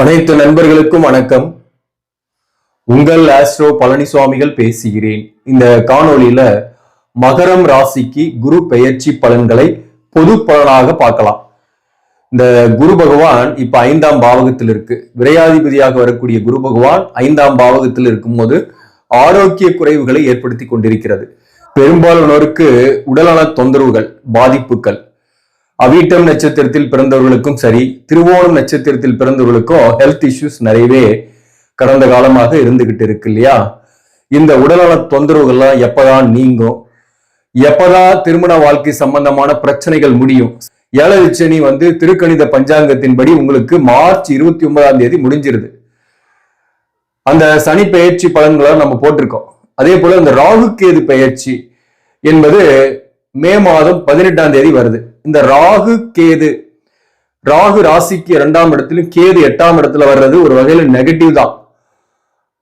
அனைத்து நண்பர்களுக்கும் வணக்கம். உங்கள் ஆஸ்ட்ரோ பழனிசுவாமிகள் பேசுகிறேன். இந்த காணொளியில மகரம் ராசிக்கு குரு பெயர்ச்சி பலன்களை பொது பலனாக பார்க்கலாம். இந்த குரு பகவான் இப்ப ஐந்தாம் பாவகத்தில் இருக்கு. விரையாதிபதியாக வரக்கூடிய குரு பகவான் ஐந்தாம் பாவகத்தில் இருக்கும்போது ஆரோக்கிய குறைவுகளை ஏற்படுத்தி கொண்டிருக்கிறது. பெரும்பாலானோருக்கு உடலான தொந்தரவுகள் பாதிப்புகள் அவிட்டம் நட்சத்திரத்தில் பிறந்தவர்களுக்கும் சரி திருவோணம் நட்சத்திரத்தில் பிறந்தவர்களுக்கும் ஹெல்த் இஷ்யூஸ் நிறையவே கடந்த காலமாக இருந்துகிட்டு இருக்கு இல்லையா? இந்த உடல்நல தொந்தரவுகள்லாம் எப்பதான் நீங்கும்? எப்பதான் திருமண வாழ்க்கை சம்பந்தமான பிரச்சனைகள் முடியும்? ஏழரை வந்து திருக்கணித பஞ்சாங்கத்தின்படி உங்களுக்கு மார்ச் இருபத்தி ஒன்பதாம் தேதி முடிஞ்சிருது. அந்த சனி பெயர்ச்சி பலன்களை நம்ம போட்டிருக்கோம். அதே போல இந்த ராகு கேது பெயர்ச்சி என்பது மே மாதம் பதினெட்டாம் தேதி வருது. இந்த ராகு கேது ராகு ராசிக்கு இரண்டாம் இடத்திலும் கேது எட்டாம் இடத்துல வர்றது ஒரு வகையில நெகட்டிவ் தான்.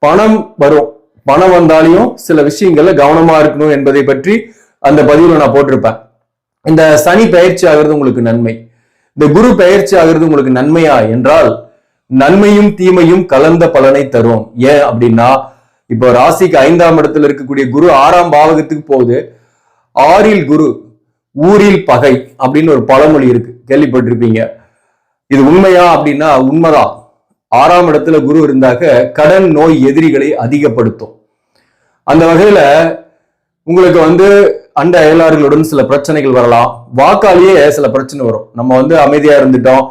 பணம் வரும். பணம் வந்தாலையும் சில விஷயங்கள்ல கவனமா இருக்கணும் என்பதை பற்றி அந்த பதிவுல நான் போட்டிருப்பேன். இந்த சனி பயிற்சி ஆகிறது உங்களுக்கு நன்மை. இந்த குரு பயிற்சி ஆகிறது உங்களுக்கு நன்மையா என்றால் நன்மையும் தீமையும் கலந்த பலனை தரும். ஏன் அப்படின்னா இப்போ ராசிக்கு ஐந்தாம் இடத்துல இருக்கக்கூடிய குரு ஆறாம் பாவகத்துக்கு போகுது. ஆறில் குரு ஊரில் பகை அப்படின்னு ஒரு பழமொழி இருக்கு. கேள்விப்பட்டிருப்பீங்க. இது உண்மையா அப்படின்னா உண்மைதான். ஆறாம் இடத்துல குரு இருந்தாக்க கடன் நோய் எதிரிகளை அதிகப்படுத்தும். அந்த வகையில உங்களுக்கு வந்து அண்ட அயலாறுகளுடன் சில பிரச்சனைகள் வரலாம். வாக்காலேயே சில பிரச்சனை வரும். நம்ம வந்து அமைதியா இருந்துட்டோம்.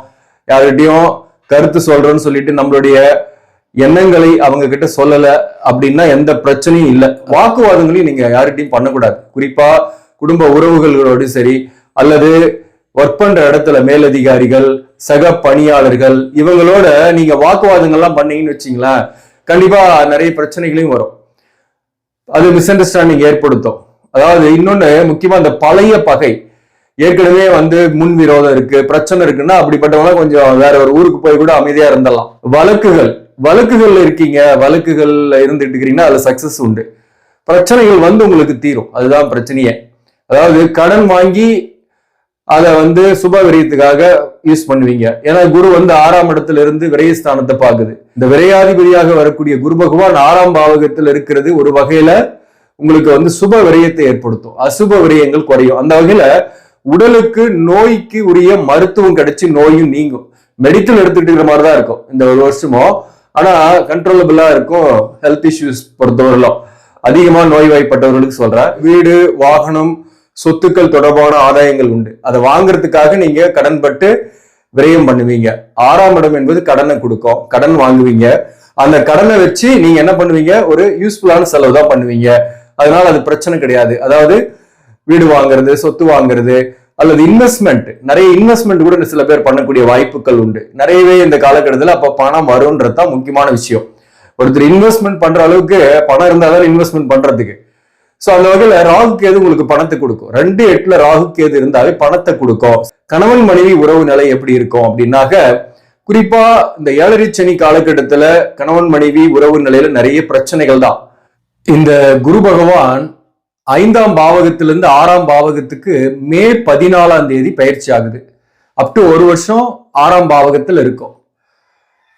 யார்கிட்டையும் கருத்து சொல்றோம்னு சொல்லிட்டு நம்மளுடைய எண்ணங்களை அவங்க கிட்ட சொல்லல அப்படின்னா எந்த பிரச்சனையும் இல்லை. வாக்குவாதங்களையும் நீங்க யார்கிட்டையும் பண்ணக்கூடாது. குறிப்பா குடும்ப உறவுகளோடு சரி அல்லது ஒர்க் பண்ற இடத்துல மேலதிகாரிகள் சக பணியாளர்கள் இவங்களோட நீங்க வாக்குவாதங்கள்லாம் பண்ணீங்கன்னு வச்சீங்களேன் கண்டிப்பா நிறைய பிரச்சனைகளையும் வரும். அது மிஸ் அண்டர்ஸ்டாண்டிங் ஏற்படுத்தும். அதாவது இன்னொன்னு முக்கியமா இந்த பழைய பகை. ஏற்கனவே வந்து முன் விரோதம் இருக்கு பிரச்சனை இருக்குன்னா அப்படிப்பட்டவங்க கொஞ்சம் வேற ஒரு ஊருக்கு போய் கூட அமைதியா இருந்தலாம் வழக்குகள். வழக்குகள்ல இருக்கீங்க வழக்குகள்ல இருந்துட்டு இருக்கிறீங்கன்னா அதுல சக்சஸ் உண்டு. பிரச்சனைகள் வந்து உங்களுக்கு தீரும். அதுதான் பிரச்சனையே. அதாவது கடன் வாங்கி அதை வந்து சுப விரயத்துக்காக யூஸ் பண்ணுவீங்க. ஏன்னா குரு வந்து ஆறாம் இடத்துல இருந்து விரயஸ்தானத்தை பார்க்குது. இந்த விரையாதிபதியாக வரக்கூடிய குரு பகவான் ஆறாம் பாவகத்தில் இருக்கிறது ஒரு வகையில உங்களுக்கு வந்து சுப விரயத்தை ஏற்படுத்தும். அசுப விரயங்கள் குறையும். அந்த வகையில உடலுக்கு நோய்க்கு உரிய மருத்துவம் கிடைச்சி நோயும் நீங்கும். மெடிக்கல் எடுத்துக்கிட்டு இருக்கிற மாதிரி தான் இருக்கும். இந்த ஒரு வருஷமும் ஆனா கண்ட்ரோலபிளா இருக்கும் ஹெல்த் இஷ்யூஸ் பொறுத்தவரையிலும். அதிகமா நோய்வாய்ப்பட்டவர்களுக்கு சொல்றேன். வீடு வாகனம் சொத்துக்கள் தொடர்பான ஆதாயங்கள் உண்டு. அதை வாங்குறதுக்காக நீங்க கடன்பட்டு விரயம் பண்ணுவீங்க. ஆறாம் இடம் என்பது கடனை கொடுக்கும். கடன் வாங்குவீங்க. அந்த கடனை வச்சு நீங்க என்ன பண்ணுவீங்க? ஒரு யூஸ்ஃபுல்லான செலவு தான் பண்ணுவீங்க. அதனால அது பிரச்சனை கிடையாது. அதாவது வீடு வாங்குறது சொத்து வாங்குறது அல்லது இன்வெஸ்ட்மெண்ட் நிறைய இன்வெஸ்ட்மெண்ட் கூட சில பேர் பண்ணக்கூடிய வாய்ப்புகள் உண்டு. நிறையவே இந்த காலகட்டத்தில் அப்ப பணம் வரும்ன்றது தான் முக்கியமான விஷயம். ஒருத்தர் இன்வெஸ்ட்மெண்ட் பண்ற அளவுக்கு பணம் இருந்தால் தான் இன்வெஸ்ட்மெண்ட் பண்றதுக்கு. சோ அந்த வகையில் ராகு கேது உங்களுக்கு பணத்தை கொடுக்கும். ரெண்டு எட்டுல ராகு கேது இருந்தாலே பணத்தை கொடுக்கும். கணவன் மனைவி உறவு நிலை எப்படி இருக்கும் அப்படின்னாக்க குறிப்பா இந்த ஏழரை சனி காலகட்டத்துல கணவன் மனைவி உறவு நிலையில நிறைய பிரச்சனைகள் தான். இந்த குரு பகவான் ஐந்தாம் பாவகத்திலிருந்து ஆறாம் பாவகத்துக்கு மே பதினாலாம் தேதி பயிற்சி ஆகுது. அப் டு ஒரு வருஷம் ஆறாம் பாவகத்தில் இருக்கும்.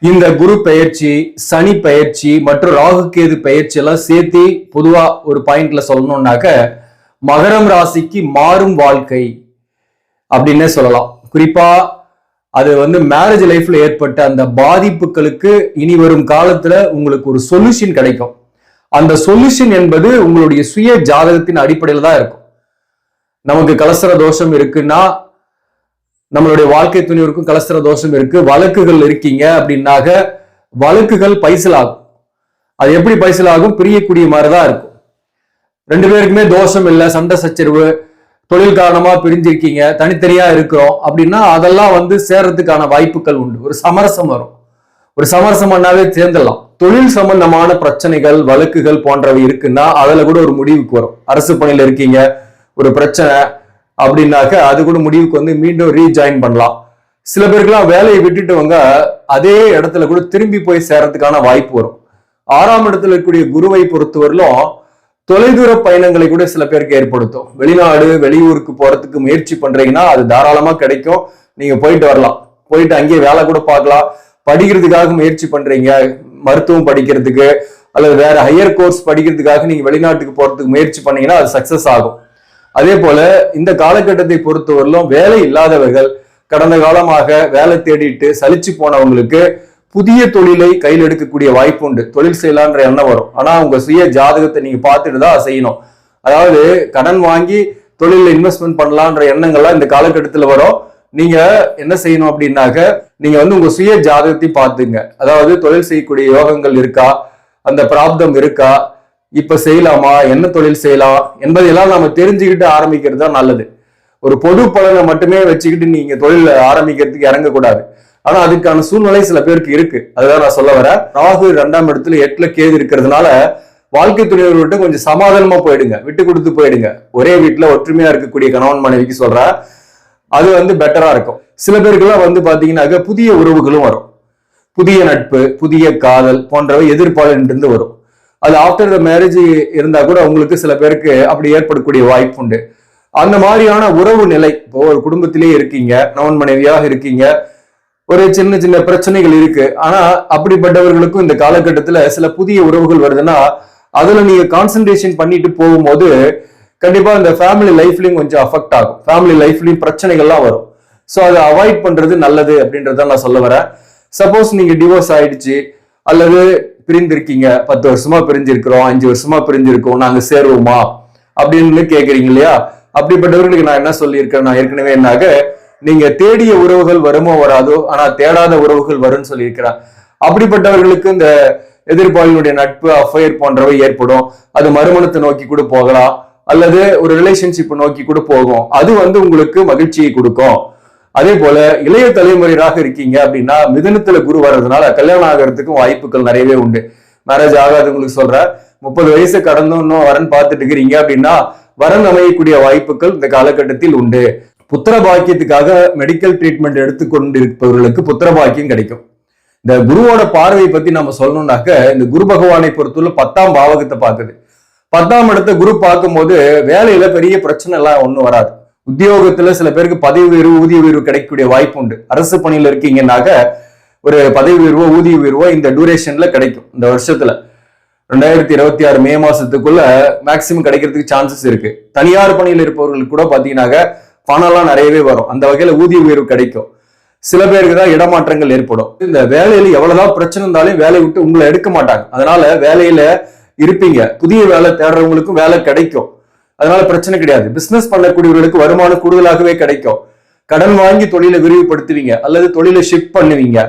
இந்த குரு பயிற்சி சனி பயிற்சி மற்றும் ராகு கேது பெயர்ச்சி எல்லாம் சேர்த்து பொதுவா ஒரு பாயிண்ட்ல சொல்லணும்னாக்க மகரம் ராசிக்கு மாறும் வாழ்க்கை அப்படின்னே சொல்லலாம். குறிப்பா அது வந்து மேரேஜ் லைஃப்ல ஏற்பட்ட அந்த பாதிப்புகளுக்கு இனி வரும் காலத்துல உங்களுக்கு ஒரு சொல்யூஷன் கிடைக்கும். அந்த சொல்யூஷன் என்பது உங்களுடைய சுய ஜாதகத்தின் அடிப்படையில் தான் இருக்கும். நமக்கு கலசர தோஷம் இருக்குன்னா நம்மளுடைய வாழ்க்கை துணிவருக்கும் கலசர தோஷம் இருக்கு. வழக்குகள் இருக்கீங்க அப்படின்னாக வழக்குகள் பைசல் ஆகும் அது எப்படி பைசல் ஆகும் பிரியக்கூடிய மாதிரி தான் இருக்கும். ரெண்டு பேருக்குமே தோஷம் இல்லை சண்டை சச்சரவு தொழில் காரணமா பிரிஞ்சிருக்கீங்க தனித்தனியா இருக்கிறோம் அப்படின்னா அதெல்லாம் வந்து சேர்றதுக்கான வாய்ப்புகள் உண்டு. ஒரு சமரசம் வரும். ஒரு சமரசம் பண்ணாவே சேர்ந்துடலாம். தொழில் சம்பந்தமான பிரச்சனைகள் வழக்குகள் போன்றவை இருக்குன்னா அதுல கூட ஒரு முடிவுக்கு வரும். அரசு பணியில இருக்கீங்க ஒரு பிரச்சனை அப்படின்னாக்க அது கூட முடிவுக்கு வந்து மீண்டும் ரீஜாயின் பண்ணலாம். சில பேருக்குலாம் வேலையை விட்டுட்டவங்க அதே இடத்துல கூட திரும்பி போய் சேரத்துக்கான வாய்ப்பு வரும். ஆறாம் இடத்துல இருக்கக்கூடிய குருவை பொறுத்தவரையிலும் தொலைதூர பயணங்களை கூட சில பேருக்கு ஏற்படுத்தும். வெளிநாடு வெளியூருக்கு போறதுக்கு முயற்சி பண்றீங்கன்னா அது தாராளமா கிடைக்கும். நீங்க போயிட்டு வரலாம். போயிட்டு அங்கேயே வேலை கூட பார்க்கலாம். படிக்கிறதுக்காக முயற்சி பண்றீங்க மருத்துவம் படிக்கிறதுக்கு அல்லது வேற ஹையர் கோர்ஸ் படிக்கிறதுக்காக நீங்க வெளிநாட்டுக்கு போறதுக்கு முயற்சி பண்ணீங்கன்னா அது சக்சஸ் ஆகும். அதே போல இந்த காலகட்டத்தை பொறுத்தவரையிலும் வேலை இல்லாதவர்கள் கடந்த காலமாக வேலை தேடிட்டு சலிச்சு போனவங்களுக்கு புதிய தொழிலை கையில் எடுக்கக்கூடிய வாய்ப்பு உண்டு. தொழில் செய்யலான்ற எண்ணம் வரும். ஆனா உங்க சுய ஜாதகத்தை நீங்க பார்த்துட்டு தான் செய்யணும். அதாவது கடன் வாங்கி தொழிலில் இன்வெஸ்ட்மெண்ட் பண்ணலான்ற எண்ணங்கள்லாம் இந்த காலகட்டத்தில் வரும். நீங்க என்ன செய்யணும் அப்படின்னாக்க நீங்க வந்து உங்க சுய ஜாதகத்தை பார்த்துங்க. அதாவது தொழில் செய்யக்கூடிய யோகங்கள் இருக்கா? அந்த பிராப்தம் இருக்கா? இப்ப செய்யலாமா? என்ன தொழில் செய்யலாம்? என்பதையெல்லாம் நம்ம தெரிஞ்சுக்கிட்டு ஆரம்பிக்கிறது தான் நல்லது. ஒரு பொது பலனை மட்டுமே வச்சுக்கிட்டு நீங்க தொழில் ஆரம்பிக்கிறதுக்கு இறங்கக்கூடாது. ஆனா அதுக்கான சூழ்நிலை சில பேருக்கு இருக்கு. அதுதான் நான் சொல்ல வரேன். ராகு ரெண்டாம் இடத்துல எட்டுல கேது இருக்கிறதுனால வாழ்க்கை துணைவர்கிட்ட கொஞ்சம் சமாதானமா போயிடுங்க. விட்டு கொடுத்து போயிடுங்க. ஒரே வீட்டுல ஒற்றுமையா இருக்கக்கூடிய கணவன் மனைவிக்கு சொல்றேன். அது வந்து பெட்டரா இருக்கும். சில பேருக்குலாம் வந்து பாத்தீங்கன்னாக்க புதிய உறவுகளும் வரும். புதிய நட்பு புதிய காதல் போன்றவை எதிர்பார்ப்பு வரும். அது ஆஃப்டர் த மேரேஜ் இருந்தா கூட உங்களுக்கு சில பேருக்கு அப்படி ஏற்படக்கூடிய வாய்ப்பு உண்டு. அந்த மாதிரியான உறவு நிலை இப்போ ஒரு குடும்பத்திலேயே இருக்கீங்க நவன் மனைவியாக இருக்கீங்க ஒரு சின்ன சின்ன பிரச்சனைகள் இருக்கு. ஆனா அப்படிப்பட்டவர்களுக்கும் இந்த காலகட்டத்துல சில புதிய உறவுகள் வருதுன்னா அதுல நீங்க கான்சென்ட்ரேஷன் பண்ணிட்டு போகும்போது கண்டிப்பா இந்த ஃபேமிலி லைஃப்லயும் கொஞ்சம் அஃபெக்ட் ஆகும். ஃபேமிலி லைஃப்லயும் பிரச்சனைகள்லாம் வரும். ஸோ அதை அவாய்ட் பண்றது நல்லது அப்படின்றத நான் சொல்ல வரேன். சப்போஸ் நீங்க டிவோர்ஸ் ஆயிடுச்சு அல்லது பிரிந்திருக்கீங்க. பத்து வருஷமா பிரிஞ்சிருக்கிறோம் அஞ்சு வருஷமா பிரிஞ்சிருக்கோம் நாங்க சேருவோமா? அப்படின்னு கேக்குறீங்க இல்லையா? அப்படிப்பட்டவர்களுக்கு நான் என்ன சொல்லியிருக்கேன்? நான் ஏற்கனவே என்னாக நீங்க தேடிய உறவுகள் வருமோ வராதோ ஆனா தேடாத உறவுகள் வரும்னு சொல்லியிருக்கிறேன் அப்படிப்பட்டவர்களுக்கு இந்த எதிர்பாலினுடைய நட்பு அஃபயர் போன்றவை ஏற்படும். அது மறுமணத்தை நோக்கி கூட போகலாம். அல்லது ஒரு ரிலேஷன்ஷிப் நோக்கி கூட போகும். அது வந்து உங்களுக்கு மகிழ்ச்சியை கொடுக்கும். அதே போல இளைய தலைமுறையாக இருக்கீங்க அப்படின்னா மிதனத்துல குரு வர்றதுனால கல்யாணம் ஆகிறதுக்கும் வாய்ப்புகள் நிறையவே உண்டு. மேரேஜ் ஆகாதவங்களுக்கு சொல்றேன் முப்பது வயசு கடந்தும் இன்னும் வரன் பார்த்துட்டு இருக்கிறீங்க அப்படின்னா வரன் அமையக்கூடிய வாய்ப்புகள் இந்த காலகட்டத்தில் உண்டு. புத்திர பாக்கியத்துக்காக மெடிக்கல் ட்ரீட்மெண்ட் எடுத்துக்கொண்டிருப்பவர்களுக்கு புத்திர பாக்கியம் கிடைக்கும். இந்த குருவோட பார்வையை பத்தி நம்ம சொல்லணும்னாக்க இந்த குரு பகவானை பொறுத்துள்ள பத்தாம் பாவகத்தை பார்க்குது பத்தாம் இடத்த குரு பார்க்கும்போது வேலையில பெரிய பிரச்சனை எல்லாம் ஒண்ணும் வராது. உத்தியோகத்துல சில பேருக்கு பதவி உயர்வு ஊதிய உயர்வு கிடைக்கக்கூடிய வாய்ப்பு உண்டு. அரசு பணியில இருக்கீங்கன்னாக்க ஒரு பதவி உயர்வோ ஊதிய உயர்வோ இந்த டூரேஷன்ல கிடைக்கும் இந்த வருஷத்துல. ரெண்டாயிரத்தி இருபத்தி ஆறு மே மாசத்துக்குள்ள மேக்சிமம் கிடைக்கிறதுக்கு சான்சஸ் இருக்கு. தனியார் பணியில் இருப்பவர்களுக்கு கூட பாத்தீங்கன்னாக்க பணம்லாம் நிறையவே வரும். அந்த வகையில ஊதிய உயர்வு கிடைக்கும். சில பேருக்கு தான் இடமாற்றங்கள் ஏற்படும். இந்த வேலையில எவ்வளவுதான் பிரச்சனை இருந்தாலும் வேலையை விட்டு உங்களை எடுக்க மாட்டாங்க. அதனால வேலையில இருப்பீங்க. புதிய வேலை தேடுறவங்களுக்கும் வேலை கிடைக்கும். அதனால பிரச்சனை கிடையாது. பிசினஸ் பண்ணக்கூடியவர்களுக்கு வருமானம் கூடுதலாகவே கிடைக்கும். கடன் வாங்கி தொழிலை விரிவுபடுத்துவீங்க. அல்லது தொழிலை ஷிஃப்ட் பண்ணுவீங்க.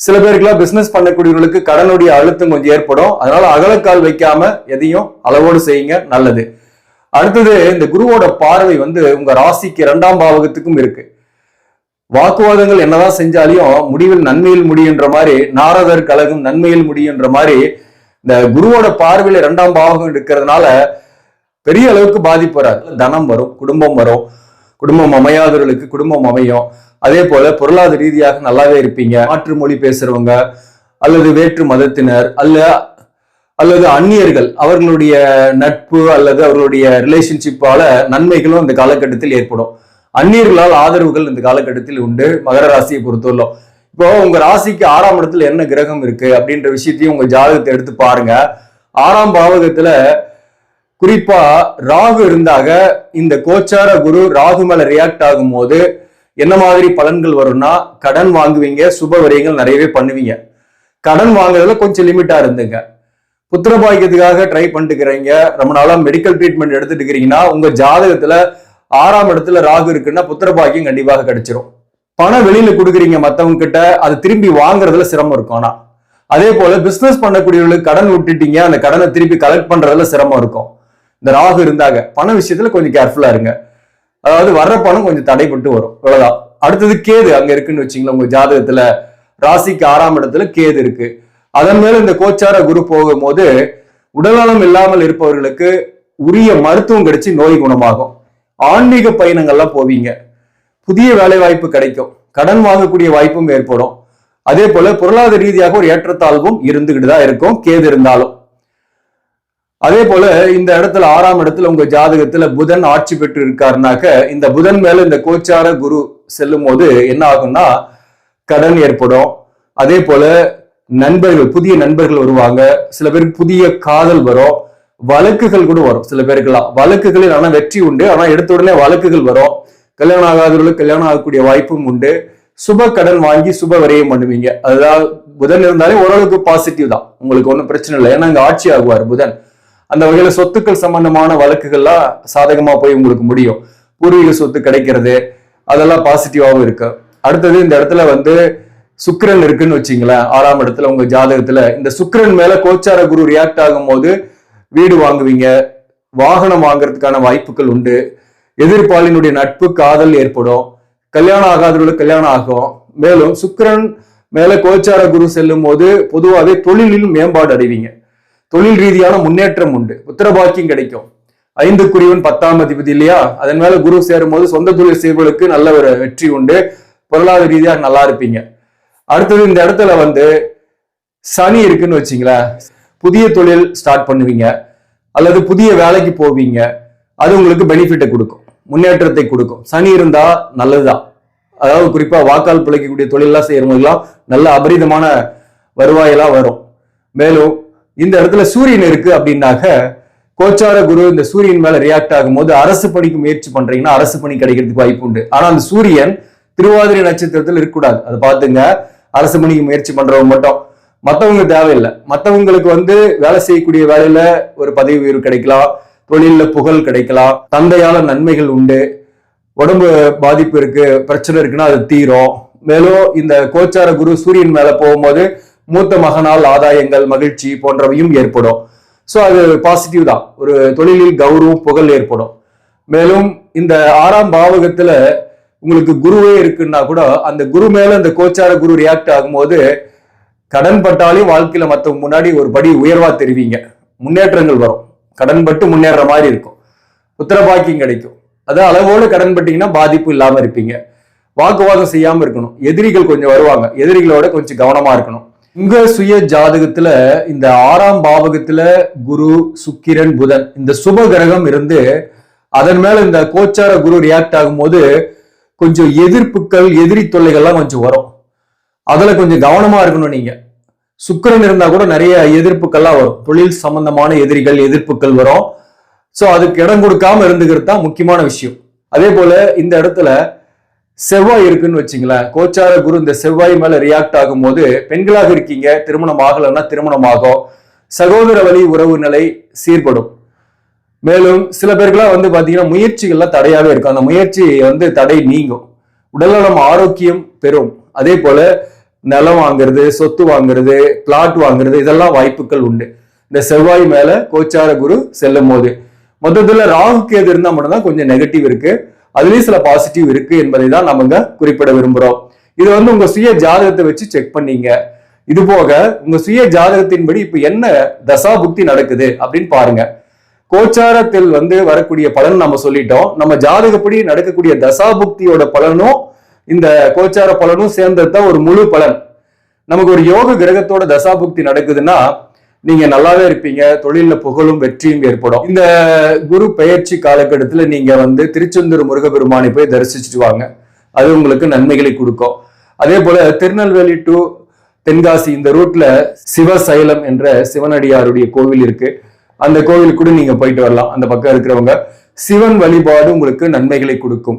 சில பேருக்குலாம் பிசினஸ் பண்ணக்கூடியவர்களுக்கு கடனுடைய அழுத்தம் கொஞ்சம் ஏற்படும். அதனால அகலக்கால் வைக்காம எதையும் அளவோடு செய்யுங்க. நல்லது. அடுத்தது இந்த குருவோட பார்வை வந்து உங்க ராசிக்கு இரண்டாம் பாவகத்துக்கும் இருக்கு. வாக்குவாதங்கள் என்னதான் செஞ்சாலையும் முடிவில் நன்மையில் முடியுன்ற மாதிரி நாரதர் கழகம் நன்மையில் முடியுன்ற மாதிரி இந்த குருவோட பார்வையில இரண்டாம் பாவகம் இருக்கிறதுனால பெரிய அளவுக்கு பாதிப்பு வராது. தனம் வரும் குடும்பம் வரும். குடும்பம் அமையாதவர்களுக்கு குடும்பம் அமையும். அதே போல பொருளாதார ரீதியாக நல்லாவே இருப்பீங்க. மாற்று மொழி பேசுறவங்க அல்லது வேற்று மதத்தினர் அல்ல அல்லது அந்நியர்கள் அவர்களுடைய நட்பு அல்லது அவர்களுடைய ரிலேஷன்ஷிப்பால நன்மைகளும் இந்த காலகட்டத்தில் ஏற்படும். அந்நியர்களால் ஆதரவுகள் இந்த காலகட்டத்தில் உண்டு. மகர ராசியை பொறுத்தவரையிலும். இப்போ உங்க ராசிக்கு ஆறாம் இடத்துல என்ன கிரகம் இருக்கு அப்படின்ற விஷயத்தையும் உங்க ஜாதகத்தை எடுத்து பாருங்க. ஆறாம் பாவகத்துல குறிப்பா ராகு இருந்தாக இந்த கோச்சார குரு ராகு மேல ரியாக்ட் ஆகும் போது என்ன மாதிரி பலன்கள் வரும்னா கடன் வாங்குவீங்க சுப விரயங்கள் நிறையவே பண்ணுவீங்க. கடன் வாங்குறதுல கொஞ்சம் லிமிட்டா இருந்துங்க. புத்திர பாக்கியத்துக்காக ட்ரை பண்ணிட்டு இருக்கிறீங்க ரொம்ப நாளா மெடிக்கல் ட்ரீட்மெண்ட் எடுத்துட்டு இருக்கிறீங்கன்னா உங்க ஜாதகத்துல ஆறாம் இடத்துல ராகு இருக்குன்னா புத்திர பாக்கியம் கண்டிப்பாக கிடைச்சிரும். பணம் வெளியில கொடுக்குறீங்க மத்தவங்க கிட்ட அது திரும்பி வாங்குறதுல சிரமம் இருக்கும். ஆனா அதே போல பிசினஸ் பண்ணக்கூடியவர்களுக்கு கடன் விட்டுட்டீங்க அந்த கடனை திருப்பி கலெக்ட் பண்றதுல சிரமம் இருக்கும். இந்த ராகு இருந்தாங்க. பண விஷயத்துல கொஞ்சம் கேர்ஃபுல்லா இருங்க. அதாவது வர்ற பணம் கொஞ்சம் தடைப்பட்டு வரும். இவ்வளவுதான் அடுத்தது கேது அங்க இருக்குன்னு வச்சுங்களேன் உங்க ஜாதகத்துல ராசிக்கு ஆறாம் இடத்துல கேது இருக்கு. அதன் மேல இந்த கோச்சார குரு போகும்போது உடல்நலம் இல்லாமல் இருப்பவர்களுக்கு உரிய மருத்துவம் கிடைச்சி நோய் குணமாகும். ஆன்மீக பயணங்கள்லாம் போவீங்க. புதிய வேலை வாய்ப்பு கிடைக்கும். கடன் வாங்கக்கூடிய வாய்ப்பும் ஏற்படும். அதே போல பொருளாதார ரீதியாக ஒரு ஏற்றத்தாழ்வும் இருந்துகிட்டு தான் இருக்கும். கேது இருந்தாலும். அதே போல இந்த இடத்துல ஆறாம் இடத்துல உங்க ஜாதகத்துல புதன் ஆட்சி பெற்று இருக்காருனாக்க இந்த புதன் மேல இந்த கோச்சார குரு செல்லும் போது என்ன ஆகும்னா கடன் ஏற்படும். அதே போல நண்பர்கள் புதிய நண்பர்கள் வருவாங்க. சில பேருக்கு புதிய காதல் வரும். வழக்குகள் கூட வரும். சில பேருக்கெல்லாம் வழக்குகளில் ஆனா வெற்றி உண்டு. ஆனா எடுத்த உடனே வழக்குகள் வரும். கல்யாணம் ஆகாதவர்களுக்கு கல்யாணம் ஆகக்கூடிய வாய்ப்பும் உண்டு. சுப கடன் வாங்கி சுப விரயம் பண்ணுவீங்க. அதுதான் புதன் இருந்தாலே ஓரளவுக்கு பாசிட்டிவ் தான். உங்களுக்கு ஒன்றும் பிரச்சனை இல்லை. ஏன்னா இங்கே ஆட்சி ஆகுவார் புதன். அந்த வகையில் சொத்துக்கள் சம்பந்தமான வழக்குகள்லாம் சாதகமாக போய் உங்களுக்கு முடியும். பூர்வீக சொத்து கிடைக்கிறது அதெல்லாம் பாசிட்டிவாகவும் இருக்கு. அடுத்தது இந்த இடத்துல வந்து சுக்கரன் இருக்குன்னு வச்சிங்களேன். ஆறாம் இடத்துல உங்க ஜாதகத்துல இந்த சுக்கரன் மேல கோச்சார குரு ரியாக்ட் ஆகும்போது வீடு வாங்குவீங்க. வாகனம் வாங்குறதுக்கான வாய்ப்புகள் உண்டு. எதிர்ப்பாளினுடைய நட்பு காதல் ஏற்படும். கல்யாணம் ஆகாதவர்களுக்கு கல்யாணம் ஆகும். மேலும் சுக்கிரன் மேல கோச்சார குரு செல்லும் போது பொதுவாகவே தொழிலில் மேம்பாடு அடைவீங்க. தொழில் ரீதியான முன்னேற்றம் உண்டு. உத்தரபாக்கியம் கிடைக்கும். ஐந்து குறிவன் பத்தாம் அதிபதி இல்லையா? அதன் மேல குரு சேரும் போது சொந்த தொழில் செய்வர்களுக்கு நல்ல ஒரு வெற்றி உண்டு. பொருளாதார ரீதியாக நல்லா இருப்பீங்க. அடுத்தது இந்த இடத்துல வந்து சனி இருக்குன்னு வச்சுங்களேன். புதிய தொழில் ஸ்டார்ட் பண்ணுவீங்க. அல்லது புதிய வேலைக்கு போவீங்க. அது உங்களுக்கு பெனிஃபிட்டை கொடுக்கும். முன்னேற்றத்தை கொடுக்கும். சனி இருந்தா நல்லதுதான். அதாவது குறிப்பா வாக்கால் பிழைக்கக்கூடிய தொழிலெல்லாம் செய்யறவங்களாம் நல்ல அபரிதமான வருவாயெல்லாம் வரும். மேலும் இந்த இடத்துல சூரியன் இருக்கு அப்படின்னாக்க கோச்சார குரு இந்த சூரியன் மேல ரியாக்ட் ஆகும்போது அரசு பணிக்கு முயற்சி பண்றீங்கன்னா அரசு பணி கிடைக்கிறதுக்கு வாய்ப்பு உண்டு. ஆனா அந்த சூரியன் திருவாதிரை நட்சத்திரத்தில் இருக்கக்கூடாது. அதை பார்த்துங்க. அரசு பணிக்கு முயற்சி பண்றவங்க மட்டும். மற்றவங்க தேவையில்லை. மற்றவங்களுக்கு வந்து வேலை செய்யக்கூடிய வேலையில ஒரு பதவி உயர்வு கிடைக்கலாம். தொழில புகழ் கிடைக்கலாம் தந்தையால நன்மைகள் உண்டு. உடம்பு பாதிப்பு இருக்கு பிரச்சனை இருக்குன்னா அது தீரும். மேலும் இந்த கோச்சார குரு சூரியன் மேல போகும்போது மூத்த மகனால் ஆதாயங்கள் மகிழ்ச்சி போன்றவையும் ஏற்படும். ஸோ அது பாசிட்டிவ் தான். ஒரு தொழிலில் கௌரவம் புகழ் ஏற்படும். மேலும் இந்த ஆறாம் பாவகத்துல உங்களுக்கு குருவே இருக்குன்னா கூட அந்த குரு மேல அந்த கோச்சார குரு ரியாக்ட் ஆகும்போது கடன் பட்டாலையும் வாழ்க்கையில மற்றவங்க முன்னாடி ஒரு படி உயர்வா தெரிவிங்க. முன்னேற்றங்கள் வரும். கடன் பட்டு முன்னேற மாதிரி இருக்கும். உத்தரபாக்கியம் கிடைக்கும். அது அளவோடு கடன் பட்டீங்கன்னா பாதிப்பு இல்லாமல் இருப்பீங்க. வாக்குவாதம் செய்யாமல் இருக்கணும். எதிரிகள் கொஞ்சம் வருவாங்க. எதிரிகளோட கொஞ்சம் கவனமாக இருக்கணும். உங்க சுய ஜாதகத்துல இந்த ஆறாம் பாவகத்துல குரு சுக்கிரன் புதன் இந்த சுப கிரகம் இருந்து அதன் மேல இந்த கோச்சார குரு ரியாக்ட் ஆகும்போது கொஞ்சம் எதிர்ப்புகள் எதிரி தொல்லைகள்லாம் கொஞ்சம் வரும். அதுல கொஞ்சம் கவனமா இருக்கணும் நீங்க. சுக்கிரன் இருந்தா கூட நிறைய எதிர்ப்புகள்லாம் வரும். தொழில் சம்பந்தமான எதிரிகள் எதிர்ப்புகள் வரும். ஸோ அதுக்கு இடம் கொடுக்காம இருந்துக்கிறது தான் முக்கியமான விஷயம். அதே போல இந்த இடத்துல செவ்வாய் இருக்குன்னு வச்சுங்களேன். கோச்சார குரு இந்த செவ்வாய் மேல ரியாக்ட் ஆகும்போது பெண்களாக இருக்கீங்க திருமணம் ஆகலைன்னா திருமணம் ஆகும். சகோதர வழி உறவு நிலை சீர்படும். மேலும் சில பேருக்குலாம் வந்து பாத்தீங்கன்னா முயற்சிகள்லாம் தடையாவே இருக்கும். அந்த முயற்சி வந்து தடை நீங்கும். உடல்நலம் ஆரோக்கியம் பெறும். அதே போல நிலம் வாங்குறது சொத்து வாங்குறது பிளாட் வாங்குறது இதெல்லாம் வாய்ப்புகள் உண்டு. இந்த செவ்வாய் மேல கோச்சார குரு செல்லும் போது. மொத்தத்துல ராகு கேது இருந்தா மட்டும்தான் கொஞ்சம் நெகட்டிவ் இருக்கு. அதுலயும் சில பாசிட்டிவ் இருக்கு என்பதை தான் நம்ம குறிப்பிட விரும்புறோம். இது வந்து உங்க சுய ஜாதகத்தை வச்சு செக் பண்ணீங்க. இது போக உங்க சுய ஜாதகத்தின்படி இப்ப என்ன தசா புக்தி நடக்குது அப்படின்னு பாருங்க. கோச்சாரத்தில் வந்து வரக்கூடிய பலன் நம்ம சொல்லிட்டோம். நம்ம ஜாதகப்படி நடக்கக்கூடிய தசாபுக்தியோட பலனும் இந்த கோச்சார பலனும் சேர்ந்தது தான் ஒரு முழு பலன். நமக்கு ஒரு யோக கிரகத்தோட தசாபுக்தி நடக்குதுன்னா நீங்க நல்லாவே இருப்பீங்க தொழில புகழும் வெற்றியும் ஏற்படும். இந்த குரு பெயர்ச்சி காலகட்டத்துல நீங்க வந்து திருச்செந்தூர் முருகபெருமானை போய் தரிசிச்சுட்டு வாங்க. அது உங்களுக்கு நன்மைகளை கொடுக்கும். அதே போல திருநெல்வேலி டு தென்காசி இந்த ரூட்ல சிவசைலம் என்ற சிவனடியாருடைய கோவில் இருக்கு. அந்த கோவிலுக்கு கூட நீங்க போயிட்டு வரலாம். அந்த பக்கம் இருக்கிறவங்க சிவன் வழிபாடு உங்களுக்கு நன்மைகளை கொடுக்கும்.